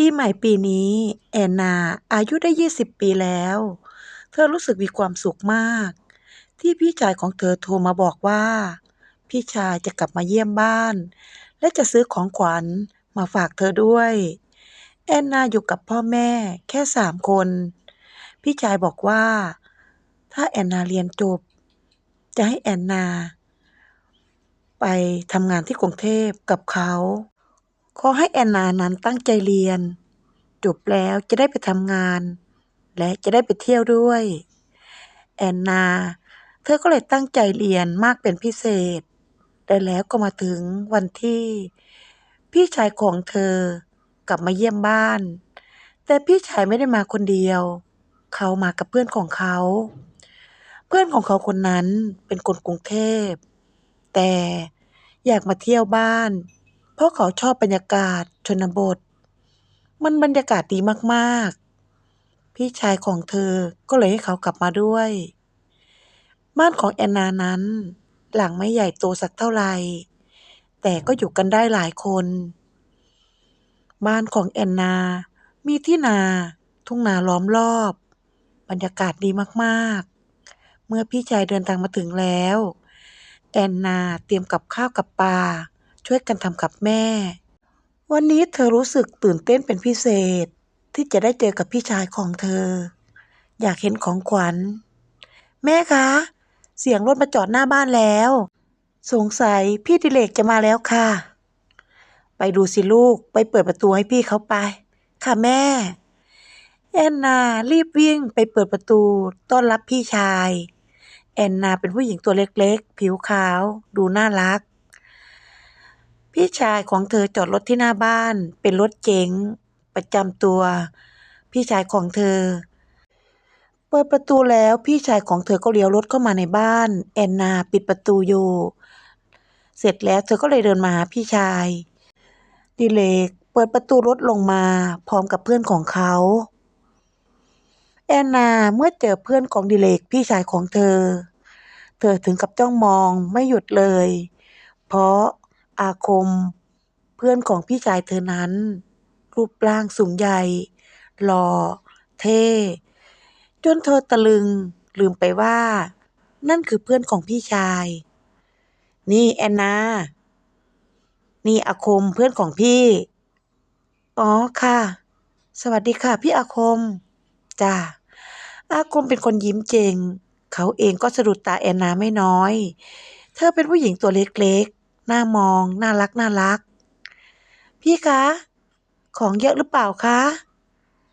ปีใหม่ปีนี้ แอนนา อายุได้ 20 ปีแล้ว เธอรู้สึกมีความสุขมาก ที่พี่ชายของเธอโทรมาบอกว่า พี่ชายจะกลับมาเยี่ยมบ้าน และจะซื้อของขวัญมาฝากเธอด้วย แอนนาอยู่กับพ่อแม่แค่สามคน พี่ชายบอกว่า ถ้าแอนนาเรียนจบ จะให้แอนนา ไปทำงานที่กรุงเทพกับเขา ขอให้แอนนานั้นตั้งใจเรียน จบแล้วจะได้ไปทำงาน และจะได้ไปเที่ยวด้วย แอนนา เธอก็เลยตั้งใจเรียนมากเป็นพิเศษแต่แล้วก็มาถึงวันที่ พี่ชายของเธอกลับมาเยี่ยมบ้าน แต่พี่ชายไม่ได้มาคนเดียว เขามากับเพื่อนของเขา เพื่อนของเขาคนนั้นเป็นคนกรุงเทพ แต่อยากมาเที่ยวบ้าน เพราะเขาชอบบรรยากาศชนบท มันบรรยากาศดีมากๆ พี่ชายของเธอก็เลยให้เขากลับมาด้วย บ้านของแอนนานั้น หลังไม่ใหญ่โตสักเท่าไหร่แต่ก็อยู่กันได้หลายคน บ้านของแอนนา มีที่นา ทุ่งนาล้อมรอบ บรรยากาศดีมากๆ เมื่อพี่ชายเดินทางมาถึงแล้ว แอนนาเตรียมกับข้าวกับปลา ช่วยกันทำกับแม่ วันนี้เธอรู้สึกตื่นเต้นเป็นพิเศษ ที่จะได้เจอกับพี่ชายของเธอ อยากเห็นของขวัญ แม่คะ เสียงรถมาจอดหน้าบ้านแล้ว สงสัยพี่ดิเลกจะมาแล้วค่ะ ไปดูสิลูกไปเปิดประตูให้พี่เขาไป ค่ะแม่ แอนนารีบวิ่งไปเปิดประตูต้อนรับพี่ชายแอนนาเป็นผู้หญิงตัวเล็กๆ ผิวขาว ดูน่ารัก พี่ชายของเธอจอดรถที่หน้าบ้าน เป็นรถเก๋งประจำตัว พี่ชายของเธอ เปิดประตูแล้วพี่ชายของเธอก็เลี้ยวรถเข้ามาในบ้าน แอนนาปิดประตูอยู่เสร็จแล้วเธอก็เลยเดินมาหาพี่ชาย ดิเลกเปิดประตูรถลงมาพร้อมกับเพื่อนของเขา แอนนาเมื่อเจอเพื่อนของดิเลกพี่ชายของเธอ เธอถึงกับจ้องมองไม่หยุดเลย เพราะ อาคม เพื่อนของพี่ชายเธอนั้น รูปร่างสูงใหญ่ หล่อ เท่ จนเธอตะลึง ลืมไปว่า นั่นคือเพื่อนของพี่ชาย นี่แอนนา นี่อาคมเพื่อนของพี่ อ๋อค่ะ สวัสดีค่ะ พี่อาคม จ้าอาคมเป็นคนยิ้มเก่งเขาเองก็สะดุดตาแอนนาไม่น้อย เธอเป็นผู้หญิงตัวเล็ก น่ามอง น่ารักน่ารัก พี่คะ ของเยอะหรือเปล่าคะ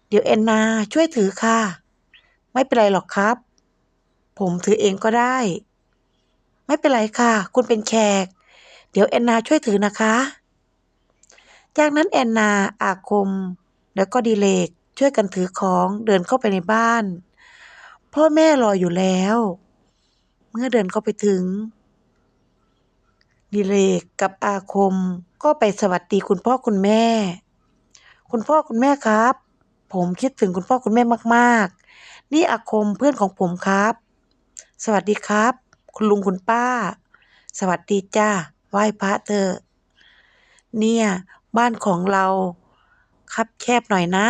เดี๋ยวแอนนาช่วยถือค่ะ ไม่เป็นไรหรอกครับ ผมถือเองก็ได้ ไม่เป็นไรค่ะ คุณเป็นแขก เดี๋ยวแอนนาช่วยถือนะคะ จากนั้นแอนนาอาคม แล้วก็ดิเลกช่วยกันถือของเดินเข้าไปในบ้าน พ่อแม่รออยู่แล้ว เมื่อเดินเข้าไปถึง ดิเลกกับอาคม ก็ไปสวัสดีคุณพ่อคุณแม่ คุณพ่อคุณแม่ครับ ผมคิดถึงคุณพ่อคุณแม่มากๆ นี่อาคมเพื่อนของผมครับ สวัสดีครับ คุณลุงคุณป้า สวัสดีจ้าไหว้พระเถอะเนี่ยบ้านของเราคับแคบหน่อยนะ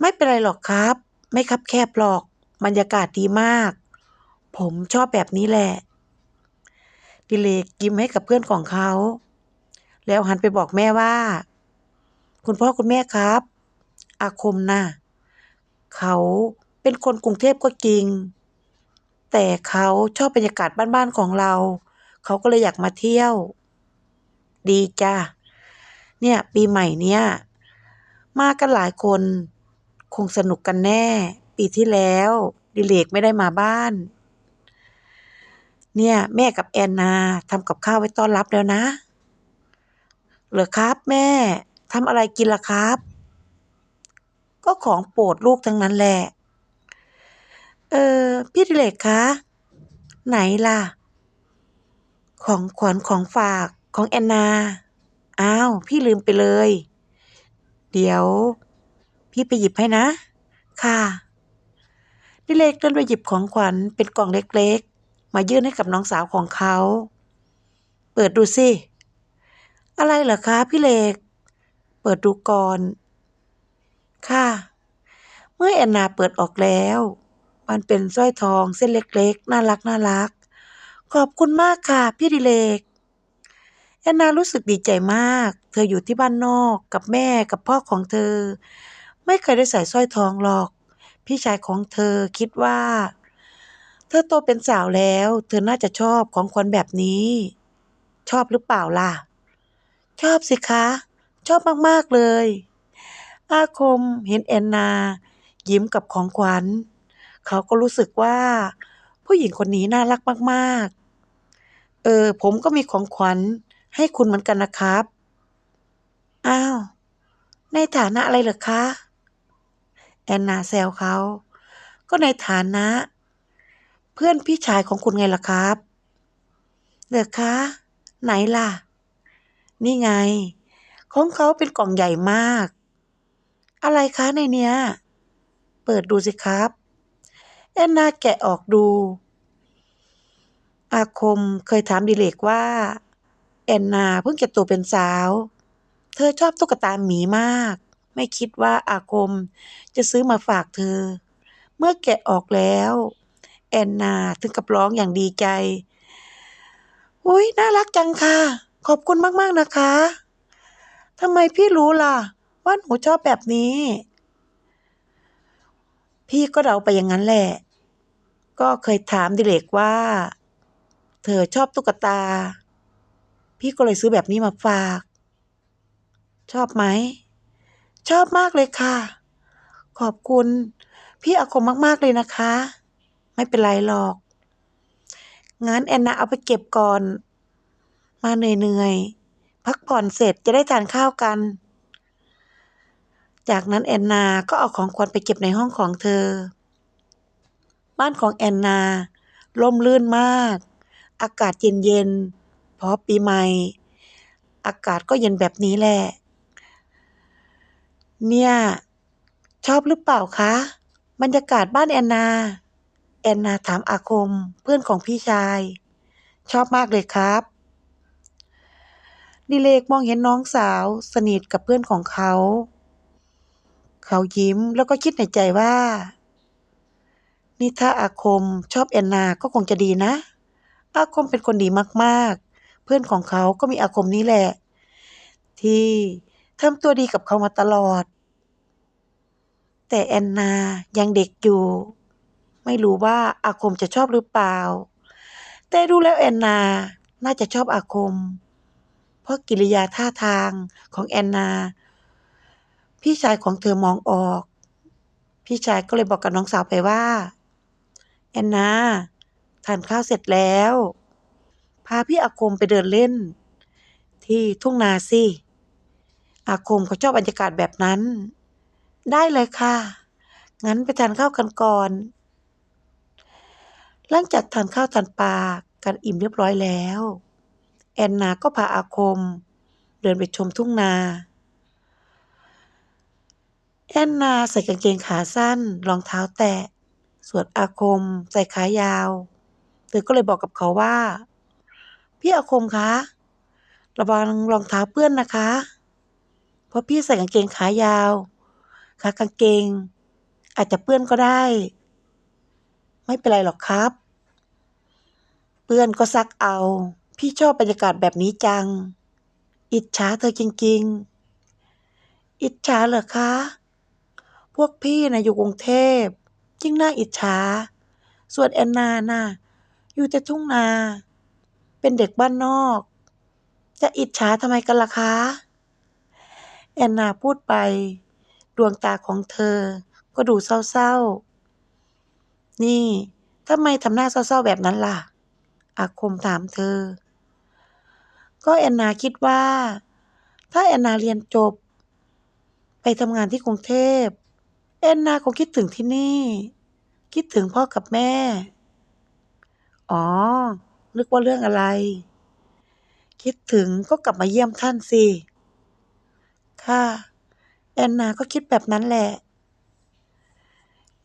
ไม่เป็นไรหรอกครับ ไม่คับแคบหรอกบรรยากาศดีมาก ผมชอบแบบนี้แหละ ดิเลกยิ้มให้กับเพื่อนของเขา แล้วหันไปบอกแม่ว่า คุณพ่อคุณแม่ครับ อาคมนะ่ะ เขาเป็นคนกรุงเทพก็จริง แต่เขาชอบบรรยากาศบ้านๆของเรา เขาก็เลยอยากมาเที่ยว ดีจ้าเนี่ยปีใหม่เนี้ยมากันหลายคน คงสนุกกันแน่ ปีที่แล้ว ดิเลกไม่ได้มาบ้าน เนี่ยแม่กับแอนนาทำกับข้าวไว้ต้อนรับแล้วนะ เหรอครับแม่ทำอะไรกินล่ะครับ ก็ของโปรดลูกทั้งนั้นแหละ เออพี่ดิเลกคะ ไหนล่ะ ของขวัญของฝากของแอนนา อ้าว พี่ลืมไปเลย เดี๋ยว พี่ไปหยิบให้นะ ค่ะ ดิเลกเดินไปหยิบของขวัญเป็นกล่องเล็กๆ มายื่นให้กับน้องสาวของเขา เปิดดูสิ อะไรเหรอคะพี่เล็ก เปิดดูก่อน ค่ะ เมื่อแอนนาเปิดออกแล้ว มันเป็นสร้อยทองเส้นเล็กๆ น่ารักน่ารัก ขอบคุณมากค่ะ พี่ดิเลก แอนนารู้สึกดีใจมาก เธออยู่ที่บ้านนอกกับแม่กับพ่อของเธอ ไม่เคยได้ใส่สร้อยทองหรอก พี่ชายของเธอคิดว่า ธอโตเป็นสาวแล้ว เธอน่าจะชอบของขวัญแบบนี้ ชอบหรือเปล่าล่ะ ชอบสิคะ ชอบมากๆเลย อาคมเห็นแอนนา ยิ้มกับของขวัญ เขาก็รู้สึกว่า ผู้หญิงคนนี้น่ารักมากๆ เออ ผมก็มีของขวัญให้คุณเหมือนกันนะครับ อ้าว ในฐานะอะไรเหรอคะ แอนนาแซวเขา ก็ในฐานะ เพื่อนพี่ชายของคุณไงล่ะครับเหรอคะ ไหนล่ะ นี่ไง ของเขาเป็นกล่องใหญ่มาก อะไรคะในเนี้ย เปิดดูสิครับ แอนนาแกะออกดู อาคมเคยถามดิเลกว่า แอนนาเพิ่งจะโตเป็นสาว เธอชอบตุ๊กตาหมีมาก ไม่คิดว่าอาคมจะซื้อมาฝากเธอ เมื่อแกะออกแล้ว แอนนา ถึงกับร้องอย่างดีใจ อุ้ยน่ารักจังค่ะ ขอบคุณมาก ๆ นะคะทำไมพี่รู้ล่ะ ว่าหนูชอบแบบนี้ พี่ก็เดาไปอย่างนั้นแหละ ก็เคยถามดิเลกว่า เธอชอบตุ๊กตา พี่ก็เลยซื้อแบบนี้มาฝาก ชอบไหม ชอบมากเลยค่ะ ขอบคุณ พี่อาคมมาก ๆ เลยนะคะ ไม่เป็นไรหรอก งั้นแอนนาเอาไปเก็บก่อน มาเหนื่อยๆ พักผ่อนเสร็จจะได้ทานข้าวกัน จากนั้นแอนนาก็เอาของขวัญไปเก็บในห้องของเธอ บ้านของแอนนาร่มรื่นมาก อากาศเย็นๆเพราะปีใหม่ อากาศก็เย็นแบบนี้แหละ เนี่ย ชอบหรือเปล่าคะ บรรยากาศบ้านแอนนา แอนนาถามอาคมเพื่อนของพี่ชาย ชอบมากเลยครับ ดิเลกมองเห็นน้องสาวสนิทกับเพื่อนของเขา เขายิ้มแล้วก็คิดในใจว่า นี่ถ้าอาคมชอบแอนนาก็คงจะดีนะ อาคมเป็นคนดีมากๆ เพื่อนของเขาก็มีอาคมนี้แหละ ที่ทำตัวดีกับเขามาตลอด แต่แอนนายังเด็กอยู่ ไม่รู้ว่าอาคมจะชอบหรือเปล่า แต่ดูแล้วแอนนาน่าจะชอบอาคม เพราะกิริยาท่าทางของแอนนา พี่ชายของเธอมองออก พี่ชายก็เลยบอกกับน้องสาวไปว่า แอนนาทานข้าวเสร็จแล้ว พาพี่อาคมไปเดินเล่น ที่ทุ่งนาสิอาคมเขาชอบบรรยากาศแบบนั้น ได้เลยค่ะ งั้นไปทานข้าวกันก่อน หลังจากทานข้าวทานปลากันอิ่มเรียบร้อยแล้ว แอนนาก็พาอาคม เดินไปชมทุ่งนา แอนนาใส่กางเกงขาสั้นรองเท้าแตะ ส่วนอาคมใส่ขายาว เธอก็เลยบอกกับเขาว่า พี่อาคมคะ ระวังรองเท้าเปื้อนนะคะ เพราะพี่ใส่กางเกงขายาว ขากางเกง อาจจะเปื้อนก็ได้ ไม่เป็นไรหรอกครับ เปื้อนก็ซักเอา พี่ชอบบรรยากาศแบบนี้จัง อิจฉาเธอจริง ๆ อิจฉาเหรอคะ พวกพี่นะอยู่กรุงเทพยิ่งน่าอิจฉา ส่วนแอนนาน่ะอยู่แต่ทุ่งนา เป็นเด็กบ้านนอก จะอิจฉาทำไมกันล่ะคะ แอนนาพูดไป ดวงตาของเธอก็ดูเศร้าๆ นี่ทำไมทำหน้าเศร้าๆแบบนั้นล่ะ อาคมถามเธอ ก็แอนนาคิดว่า ถ้าแอนนาเรียนจบ ไปทำงานที่กรุงเทพ แอนนาคงคิดถึงที่นี่ คิดถึงพ่อกับแม่ อ๋อ นึกว่าเรื่องอะไร คิดถึงก็กลับมาเยี่ยมท่านสิ ค่ะ แอนนาก็คิดแบบนั้นแหละ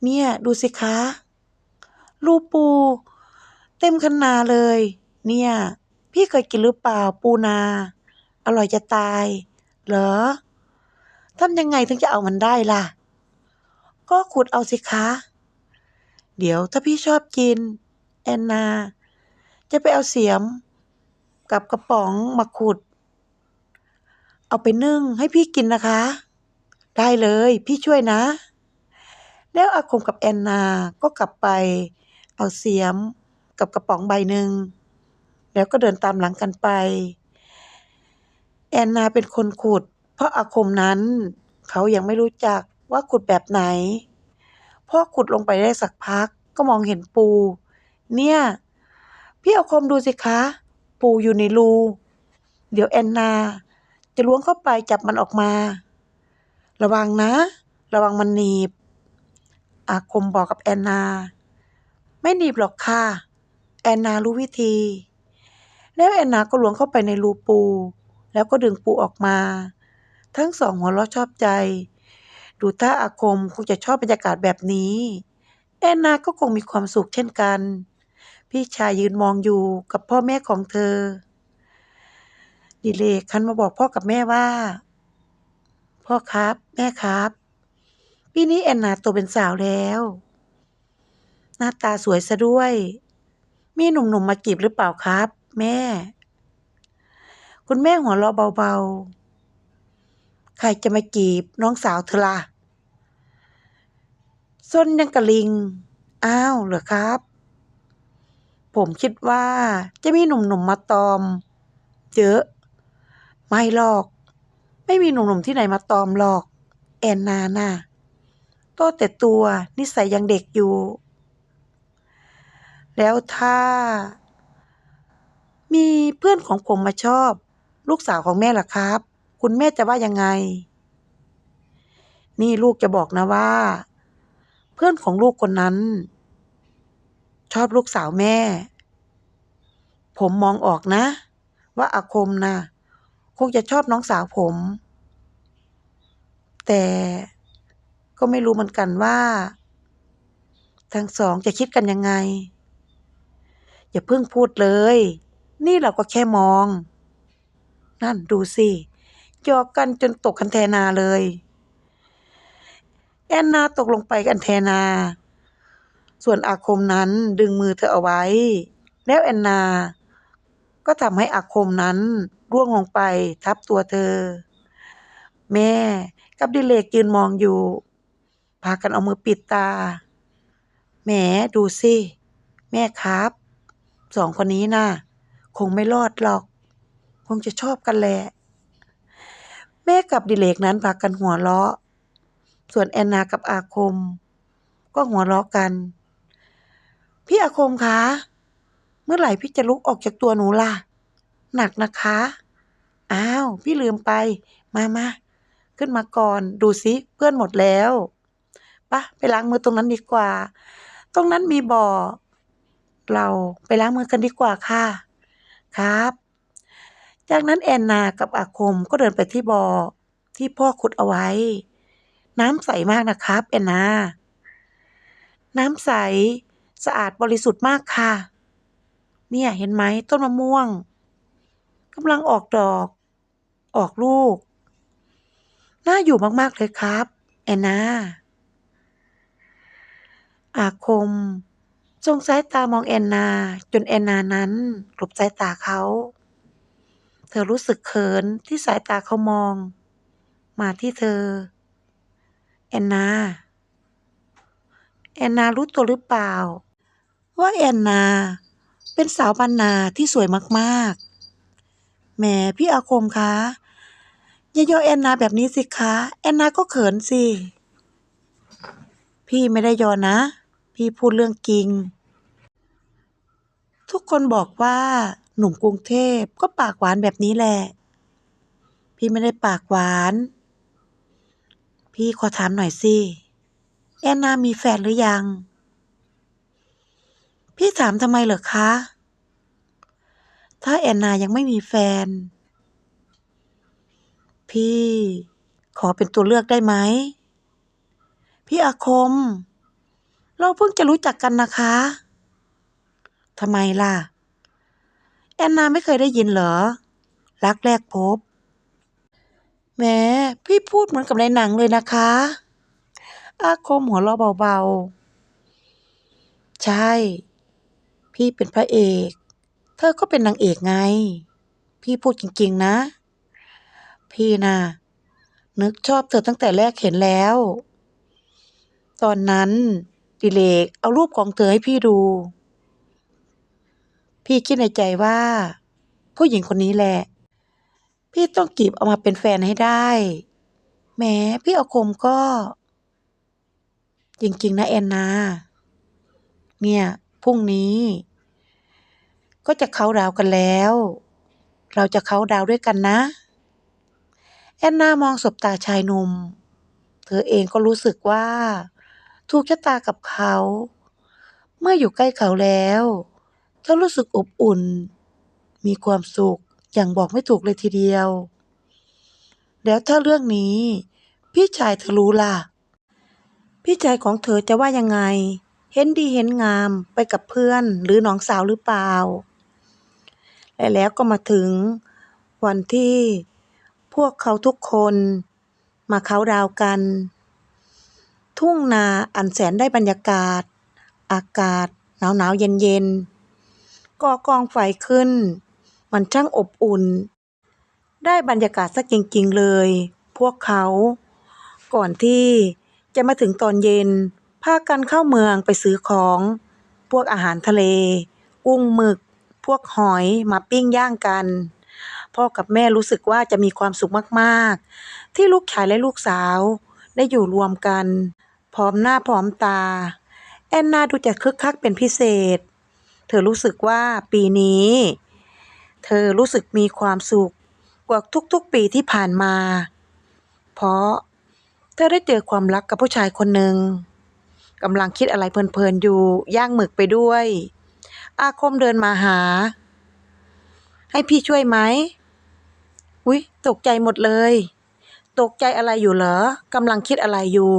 เนี่ย ดูสิคะรูปู เต็มคันนาเลย เนี่ย พี่เคยกินหรือเปล่าปูนา อร่อยจะตาย เหรอทำยังไงถึงจะเอามันได้ล่ะ ก็ขุดเอาสิคะ เดี๋ยวถ้าพี่ชอบกิน แอนนา จะไปเอาเสียม กับกระป๋องมาขุด เอาไปนึ่งให้พี่กินนะคะ ได้เลยพี่ช่วยนะ แล้วอาคมกับแอนนาก็กลับไป เอาเสียม กับกระป๋องใบหนึ่ง แล้วก็เดินตามหลังกันไป แอนนาเป็นคนขุด เพราะอาคมนั้น เขายังไม่รู้จักว่าขุดแบบไหนพอขุดลงไปได้สักพักก็มองเห็นปู เนี่ย พี่อาคมดูสิคะ ปูอยู่ในรู เดี๋ยวแอนนา จะล้วงเข้าไปจับมันออกมา ระวังนะ ระวังมันหนีบอาคมบอกกับแอนนา ไม่หนีบหรอกค่ะ แอนนารู้วิธี แล้วแอนนาก็ล้วงเข้าไปในรูปู แล้วก็ดึงปูออกมา ทั้งสองหัวเราะชอบใจ ดูท่าอาคมคงจะชอบบรรยากาศแบบนี้ แอนนาก็คงมีความสุขเช่นกัน พี่ชายยืนมองอยู่กับพ่อแม่ของเธอ ดิเลกคันมาบอกพ่อกับแม่ว่า พ่อครับ แม่ครับปีนี้แอนนาโตเป็นสาวแล้ว หน้าตาสวยซะด้วย มีหนุ่มๆมาจีบหรือเปล่าครับ แม่ คุณแม่หัวเราะเบาๆ ใครจะมาจีบน้องสาวเธอล่ะส้นยังกะลิง อ้าวเหรอครับ ผมคิดว่าจะมีหนุ่มๆมาตอม เยอะ ไม่หรอก ไม่มีหนุ่มๆที่ไหนมาตอมหรอก แอนนาน่ะโตแต่ตัวนิสัยยังเด็กอยู่ แล้วถ้า มีเพื่อนของผมมาชอบ ลูกสาวของแม่ล่ะครับ คุณแม่จะว่ายังไง นี่ลูกจะบอกนะว่า เพื่อนของลูกคนนั้น ชอบลูกสาวแม่ ผมมองออกนะ ว่าอาคมนะคงจะชอบน้องสาวผม แต่ก็ไม่รู้เหมือนกันว่า ทั้งสองจะคิดกันยังไง อย่าเพิ่งพูดเลย นี่เราก็แค่มอง นั่นดูสิหยอกกันจนตกคันแทนาเลย แอนนาตกลงไปกันแทนา ส่วนอาคมนั้นดึงมือเธอเอาไว้ แล้วแอนนา ก็ทำให้อาคมนั้นร่วงลงไปทับตัวเธอ แม่กับดิเลกยืนมองอยู่ พากันเอามือปิดตา แหมดูสิ แม่ครับ สองคนนี้น่ะ คงไม่รอดหรอก คงจะชอบกันแหละ แม่กับดิเลกนั้นพากันหัวเราะ ส่วนแอนนากับอาคม ก็หัวเราะกัน พี่อาคมคะ เมื่อไหร่พี่จะลุกออกจากตัวหนูล่ะ หนักนะคะ อ้าว พี่ลืมไป มามาขึ้นมาก่อน ดูสิเพื่อนหมดแล้วปะไปล้างมือตรงนั้นดีกว่า ตรงนั้นมีบ่อ เราไปล้างมือกันดีกว่าค่ะ ครับ จากนั้นแอนนากับอาคมก็เดินไปที่บ่อที่พ่อขุดเอาไว้ น้ำใสมากนะครับแอนนา น้ำใสสะอาดบริสุทธิ์มากค่ะ เนี่ยเห็นไหมต้นมะม่วงกำลังออกดอก ออกลูก น่าอยู่มาก ๆ เลยครับ แอนนาอาคม งสายตามองแอนนา จนแอนนานั้นหลบสายตาเขา เธอรู้สึกเขินที่สายตาเขามอง มาที่เธอ แอนนา แอนนารู้ตัวหรือเปล่า ว่าแอนนา เป็นสาวบรรณาที่สวยมากๆ แหมพี่อาคมคะอย่าย่อแอนนาแบบนี้สิคะ แอนนาก็เขินสิ พี่ไม่ได้ยอนะ พี่พูดเรื่องจริง ทุกคนบอกว่าหนุ่มกรุงเทพก็ปากหวานแบบนี้แหละ พี่ไม่ได้ปากหวาน พี่ขอถามหน่อยสิ แอนนามีแฟนหรือยัง พี่ถามทำไมเหรอคะ ถ้าแอนนายังไม่มีแฟน พี่ขอเป็นตัวเลือกได้ไหม พี่อาคม เราเพิ่งจะรู้จักกันนะคะ ทำไมล่ะ แอนนาไม่เคยได้ยินเหรอ รักแรกพบแหมพี่พูดเหมือนกับในหนังเลยนะคะ อาคมหัวเราะเบาๆ ใช่ พี่เป็นพระเอก เธอก็เป็นนางเอกไง พี่พูดจริงๆนะ พี่น่ะนึกชอบเธอตั้งแต่แรกเห็นแล้ว ตอนนั้นดิเลกเอารูปของเธอให้พี่ดู พี่คิดในใจว่า ผู้หญิงคนนี้แหละ พี่ต้องจีบเอามาเป็นแฟนให้ได้แหมพี่อาคมก็ จริง ๆ นะแอนนา เนี่ยพรุ่งนี้ ก็จะเขาดาวกันแล้ว เราจะเขาดาวด้วยกันนะ แอนนามองสบตาชายหนุ่ม เธอเองก็รู้สึกว่า ถูกชะตากับเขา เมื่ออยู่ใกล้เขาแล้ว เธอรู้สึกอบอุ่น มีความสุขอย่างบอกไม่ถูกเลยทีเดียว แล้วถ้าเรื่องนี้ พี่ชายเธอรู้ล่ะ พี่ชายของเธอจะว่ายังไง เห็นดีเห็นงามไปกับเพื่อนหรือน้องสาวหรือเปล่า และแล้วก็มาถึงวันที่พวกเขาทุกคนมาเขาดาวกัน ทุ่งนาอันแสนได้บรรยากาศ อากาศหนาวหนาวเย็นเย็นๆ ก่อกองไฟขึ้น มันช่างอบอุ่น ได้บรรยากาศสักจริงๆเลย พวกเขา ก่อนที่จะมาถึงตอนเย็น พากันเข้าเมืองไปซื้อของ พวกอาหารทะเล กุ้งหมึก พวกหอยมาปิ้งย่างกัน พ่อกับแม่รู้สึกว่าจะมีความสุขมากๆ ที่ลูกชายและลูกสาว ได้อยู่รวมกัน พร้อมหน้าพร้อมตา แอนนาดูจะคึกคักเป็นพิเศษ เธอรู้สึกว่าปีนี้ เธอรู้สึกมีความสุขกว่าทุกๆปีที่ผ่านมา เพราะเธอได้เจอความรักกับผู้ชายคนหนึ่งกำลังคิดอะไรเพลินๆอยู่ย่างหมึกไปด้วย อาคมเดินมาหา ให้พี่ช่วยไหมอุ๊ยตกใจหมดเลย ตกใจอะไรอยู่เหรอกำลังคิดอะไรอยู่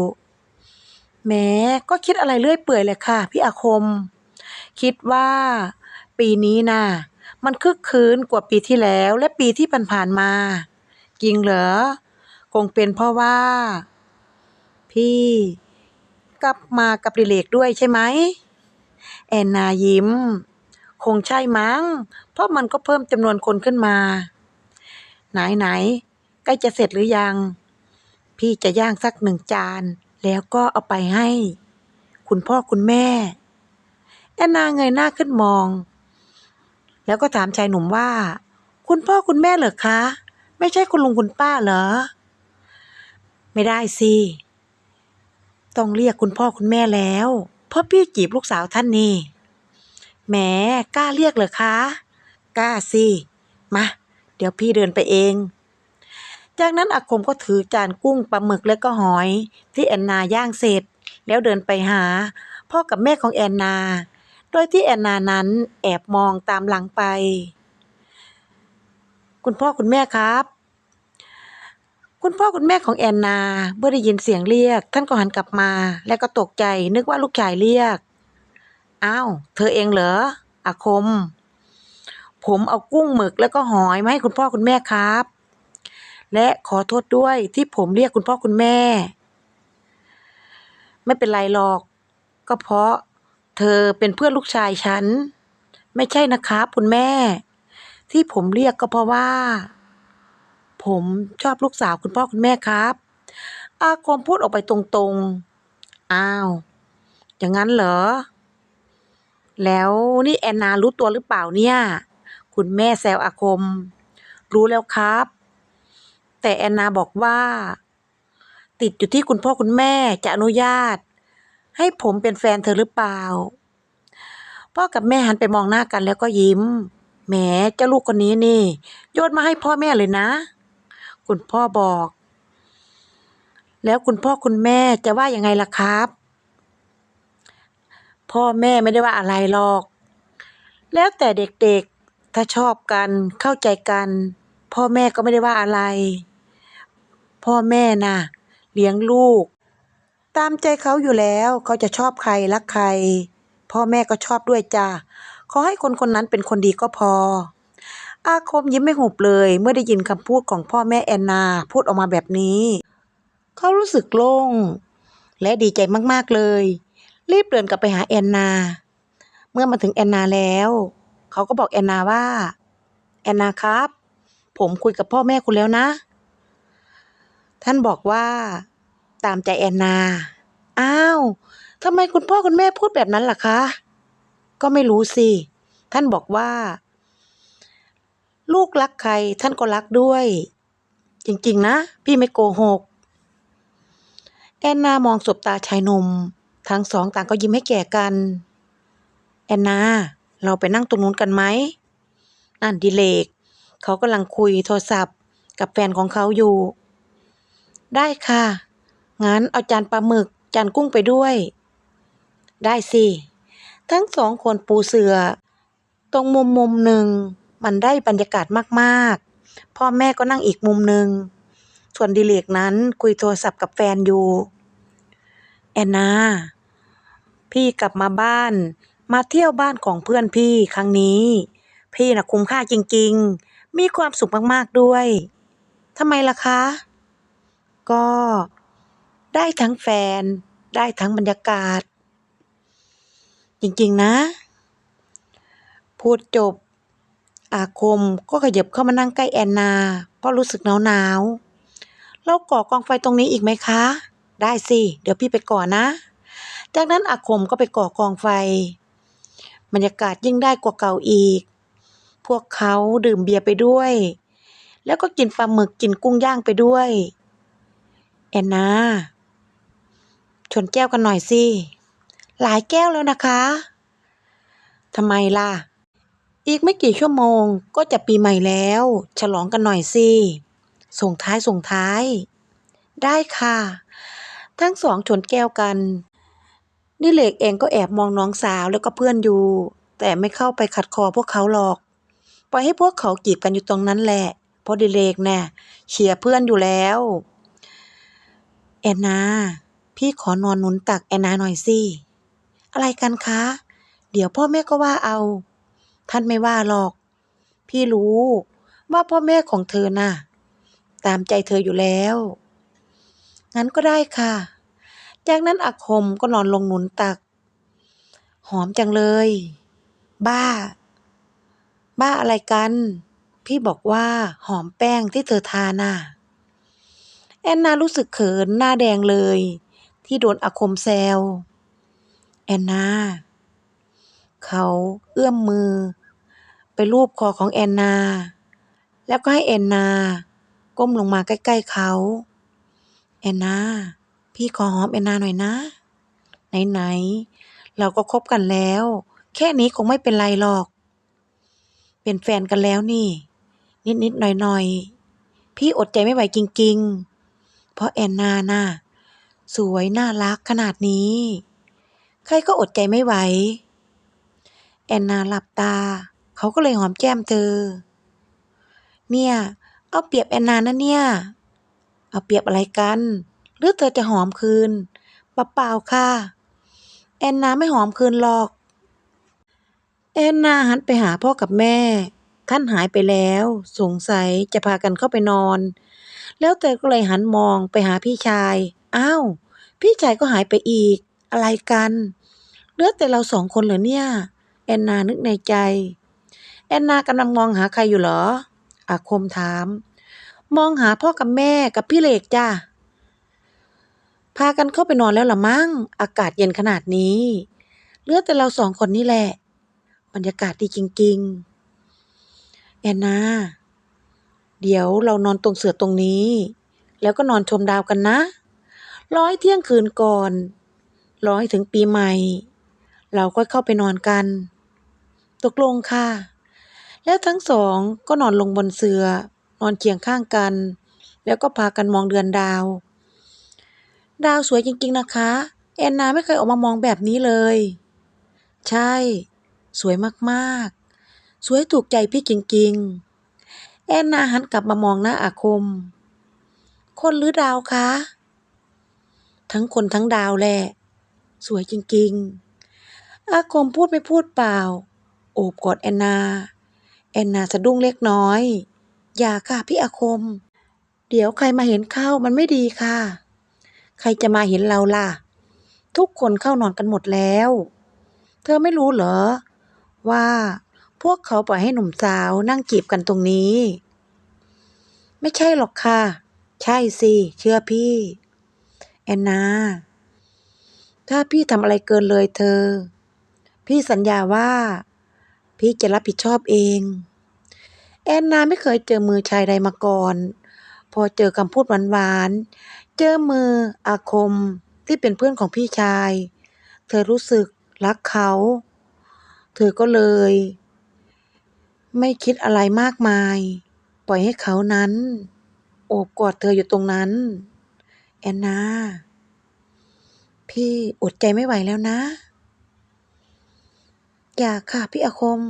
แหม้ก็คิดอะไรเรื่อยเปื่อยเลยค่ะ พี่อาคม คิดว่า ปีนี้น่ะ มันคึกคืนกว่าปีที่แล้วและปีที่ผ่านๆมาจริงเหรอ คงเป็นเพราะว่า พี่ กลับมากับดิเลกด้วยใช่ไหม แอนนายิ้ม คงใช่มั้ง เพราะมันก็เพิ่มจำนวนคนขึ้นมา ไหนไหนๆใกล้จะเสร็จหรือยัง พี่จะย่างสักหนึ่งจาน แล้วก็เอาไปให้ คุณพ่อคุณแม่ แอนนาเงยหน้าขึ้นมอง แล้วก็ถามชายหนุ่มว่า คุณพ่อคุณแม่เหรอคะ ไม่ใช่คุณลุงคุณป้าเหรอ ไม่ได้สิ ต้องเรียกคุณพ่อคุณแม่แล้ว เพราะพี่จีบลูกสาวท่านนี่แหมกล้าเรียกเหรอคะ กล้าสิ มา เดี๋ยวพี่เดินไปเอง จากนั้นอาคมก็ถือจานกุ้งปลาหมึกและก็หอย ที่แอนนาย่างเสร็จ แล้วเดินไปหา พ่อกับแม่ของแอนนา โดยที่แอนนานั้นแอบมองตามหลังไป คุณพ่อคุณแม่ครับ คุณพ่อคุณแม่ของแอนนาเมื่อได้ยินเสียงเรียก ท่านก็หันกลับมา และก็ตกใจนึกว่าลูกชายเรียก อ้าว เธอเองเหรออาคม ผมเอากุ้งหมึกแล้วก็หอยมาให้คุณพ่อคุณแม่ครับ และขอโทษด้วยที่ผมเรียกคุณพ่อคุณแม่ ไม่เป็นไรหรอก ก็เพราะ เธอเป็นเพื่อนลูกชายฉัน ไม่ใช่นะครับคุณแม่ ที่ผมเรียกก็เพราะว่า ผมชอบลูกสาวคุณพ่อคุณแม่ครับ อาคมพูดออกไปตรงๆ อ้าว อย่างนั้นเหรอ แล้วนี่แอนนารู้ตัวหรือเปล่าเนี่ย คุณแม่แซวอาคม รู้แล้วครับ แต่แอนนาบอกว่า ติดอยู่ที่คุณพ่อคุณแม่จะอนุญาต ให้ผมเป็นแฟนเธอหรือเปล่า พ่อกับแม่หันไปมองหน้ากันแล้วก็ยิ้ม แหมเจ้าลูกคนนี้นี่ โยนมาให้พ่อแม่เลยนะ คุณพ่อบอก แล้วคุณพ่อคุณแม่จะว่ายังไงล่ะครับ พ่อแม่ไม่ได้ว่าอะไรหรอก แล้วแต่เด็กๆ ถ้าชอบกันเข้าใจกัน พ่อแม่ก็ไม่ได้ว่าอะไร พ่อแม่น่ะ เลี้ยงลูก ตามใจเขาอยู่แล้ว เขาจะชอบใครรักใคร พ่อแม่ก็ชอบด้วยจ้ะขอให้คนคนนั้นเป็นคนดีก็พอ อาคมยิ้มไม่หุบเลย เมื่อได้ยินคำพูดของพ่อแม่แอนนา พูดออกมาแบบนี้ เขารู้สึกโล่ง และดีใจมากๆเลย รีบเดินกลับไปหาแอนนา เมื่อมาถึงแอนนาแล้ว เขาก็บอกแอนนาว่า แอนนาครับ ผมคุยกับพ่อแม่คุณแล้วนะ ท่านบอกว่า ตามใจแอนนา อ้าวทำไมคุณพ่อคุณแม่พูดแบบนั้นล่ะคะ ก็ไม่รู้สิ ท่านบอกว่า ลูกรักใคร ท่านก็รักด้วย จริงๆนะ พี่ไม่โกหก แอนนามองสบตาชายหนุ่ม ทั้งสองต่างก็ยิ้มให้แก่กัน แอนนา เราไปนั่งตรงนู้นกันไหมนั่นดิเลก เขากำลังคุยโทรศัพท์กับแฟนของเขาอยู่ ได้ค่ะ งั้นเอาจานปลาหมึกจานกุ้งไปด้วย ได้สิ ทั้งสองคนปูเสือ ตรงมุมมุมหนึ่ง มันได้บรรยากาศมากๆ พ่อแม่ก็นั่งอีกมุมหนึ่ง ส่วนดิเลกนั้นคุยโทรศัพท์กับแฟนอยู่ แอนนา พี่กลับมาบ้าน มาเที่ยวบ้านของเพื่อนพี่ครั้งนี้ พี่น่ะคุ้มค่าจริง ๆ มีความสุขมากๆด้วยทำไมล่ะคะ ก็ ได้ทั้งแฟน ได้ทั้งบรรยากาศ จริงๆนะ พูดจบ อาคมก็ขยับเข้ามานั่งใกล้แอนนา เพราะรู้สึกหนาวๆเราก่อกองไฟตรงนี้อีกไหมคะ ได้สิ เดี๋ยวพี่ไปก่อนนะ จากนั้นอาคมก็ไปก่อกองไฟ บรรยากาศยิ่งได้กว่าเก่าอีก พวกเขาดื่มเบียร์ไปด้วย แล้วก็กินปลาหมึกกินกุ้งย่างไปด้วย แอนนา ชนแก้วกันหน่อยสิ หลายแก้วแล้วนะคะทำไมล่ะ อีกไม่กี่ชั่วโมงก็จะปีใหม่แล้ว ฉลองกันหน่อยสิ ส่งท้ายส่งท้าย ได้ค่ะ ทั้งสองชนแก้วกันนี่เหล็กเองก็แอบมองน้องสาวแล้วก็เพื่อนอยู่ แต่ไม่เข้าไปขัดคอพวกเขาหรอก ปล่อยให้พวกเขาจีบกันอยู่ตรงนั้นแหละ เพราะดิเลกเนี่ยเชียร์เพื่อนอยู่แล้ว แอนนา พี่ขอนอนหนุนตักแอนนาหน่อยสิ อะไรกันคะ เดี๋ยวพ่อแม่ก็ว่าเอา ท่านไม่ว่าหรอก พี่รู้ว่าพ่อแม่ของเธอน่ะ ตามใจเธออยู่แล้ว งั้นก็ได้ค่ะ จากนั้นอาคมก็นอนลงหนุนตัก หอมจังเลย บ้า บ้าอะไรกัน พี่บอกว่าหอมแป้งที่เธอทาน่ะแอนนารู้สึกเขินหน้าแดงเลย ที่โดนอาคมแซวแอนนา เขาเอื้อมมือ ไปลูบคอของแอนนา แล้วก็ให้แอนนา ก้มลงมาใกล้ๆเขาแอนนา พี่ขอหอมแอนนาหน่อยนะ ไหนๆเราก็คบกันแล้ว แค่นี้คงไม่เป็นไรหรอก เป็นแฟนกันแล้วนี่ นิดๆหน่อยๆพี่อดใจไม่ไหวจริงๆ เพราะแอนนาน่ะ สวยน่ารักขนาดนี้ ใครก็อดใจไม่ไหว แอนนาหลับตา เขาก็เลยหอมแก้มเธอ เนี่ย เอาเปรียบแอนนานะเนี่ย เอาเปรียบอะไรกัน หรือเธอจะหอมคืนปเปล่าค่ะ แอนนาไม่หอมคืนหรอก แอนนาหันไปหาพ่อกับแม่ ท่านหายไปแล้ว สงสัยจะพากันเข้าไปนอน แล้วเธอก็เลยหันมองไปหาพี่ชาย อ้าว พี่ชายก็หายไปอีก อะไรกัน เหลือแต่เราสองคนเหรอเนี่ย แอนนานึกในใจ แอนนากำลังมองหาใครอยู่เหรอ อาคมถาม มองหาพ่อกับแม่กับพี่เหล็กจ้ะพากันเข้าไปนอนแล้วล่ะมั้ง อากาศเย็นขนาดนี้ เหลือแต่เราสองคนนี่แหละ บรรยากาศดีจริง ๆ แอนนา เดี๋ยวเรานอนตรงเสือตรงนี้ แล้วก็นอนชมดาวกันนะ ร้อให้เที่ยงคืนก่อน ร้อให้ถึงปีใหม่ เราก็เข้าไปนอนกัน ตกลงค่ะ แล้วทั้งสองก็นอนลงบนเสือนอนเคียงข้างกัน แล้วก็พากันมองเดือนดาว ดาวสวยจริงๆนะคะ แอนนาไม่เคยออกมามองแบบนี้เลย ใช่ สวยมากๆ สวยถูกใจพี่จริงๆ แอนนาหันกลับมามองหน้าอาคม คนหรือดาวคะ ทั้งคนทั้งดาวแหละสวยจริงๆ อาคมพูดไม่พูดเปล่า โอบกอดแอนนา แอนนาสะดุ้งเล็กน้อย อย่าค่ะพี่อาคม เดี๋ยวใครมาเห็นเข้ามันไม่ดีค่ะ ใครจะมาเห็นเราล่ะ ทุกคนเข้านอนกันหมดแล้ว เธอไม่รู้เหรอ ว่าพวกเขาปล่อยให้หนุ่มสาวนั่งจีบกันตรงนี้ ไม่ใช่หรอกค่ะ ใช่สิ เชื่อพี่ อนนา ถ้าพี่ทำอะไรเกินเลยเธอ พี่สัญญาว่า พี่จะรับผิดชอบเอง แอนนาไม่เคยเจอมือชายใดมาก่อน พอเจอคำพูดหวานๆ เจอมืออาคมที่เป็นเพื่อนของพี่ชาย เธอรู้สึกรักเขา เธอก็เลย ไม่คิดอะไรมากมาย ปล่อยให้เขานั้น โอบกอดเธออยู่ตรงนั้น แอนนา พี่อดใจไม่ไหวแล้วนะ อย่าค่ะพี่อาคม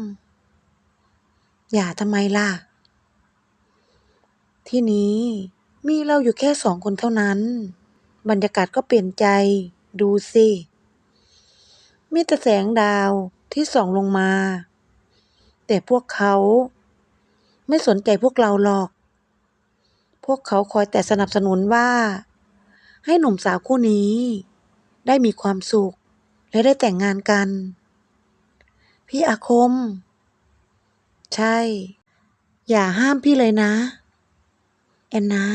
อย่าทำไมล่ะ ที่นี้มีเราอยู่แค่สองคนเท่านั้น บรรยากาศก็เปลี่ยนใจ ดูสิ มีแต่แสงดาวที่ส่องลงมา แต่พวกเขา ไม่สนใจพวกเราหรอก พวกเขาคอยแต่สนับสนุนว่า ให้หนุ่มสาวคู่นี้ ได้มีความสุข และได้แต่งงานกัน พี่อาคม ใช่ อย่าห้ามพี่เลยนะ แอนนา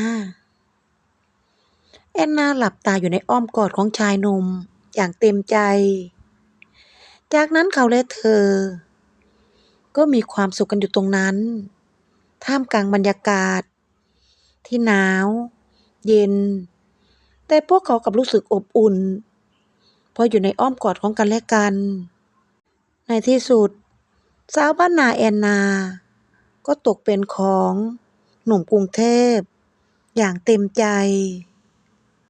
แอนนาหลับตาอยู่ในอ้อมกอดของชายหนุ่มอย่างเต็มใจ จากนั้นเขาและเธอ ก็มีความสุขกันอยู่ตรงนั้น ท่ามกลางบรรยากาศ ที่หนาว เย็น แต่พวกเขากลับรู้สึกอบอุ่น เพราะอยู่ในอ้อมกอดของกันและกัน ในที่สุด สาวบ้านนาแอนนา ก็ตกเป็นของหนุ่มกรุงเทพ อย่างเต็มใจ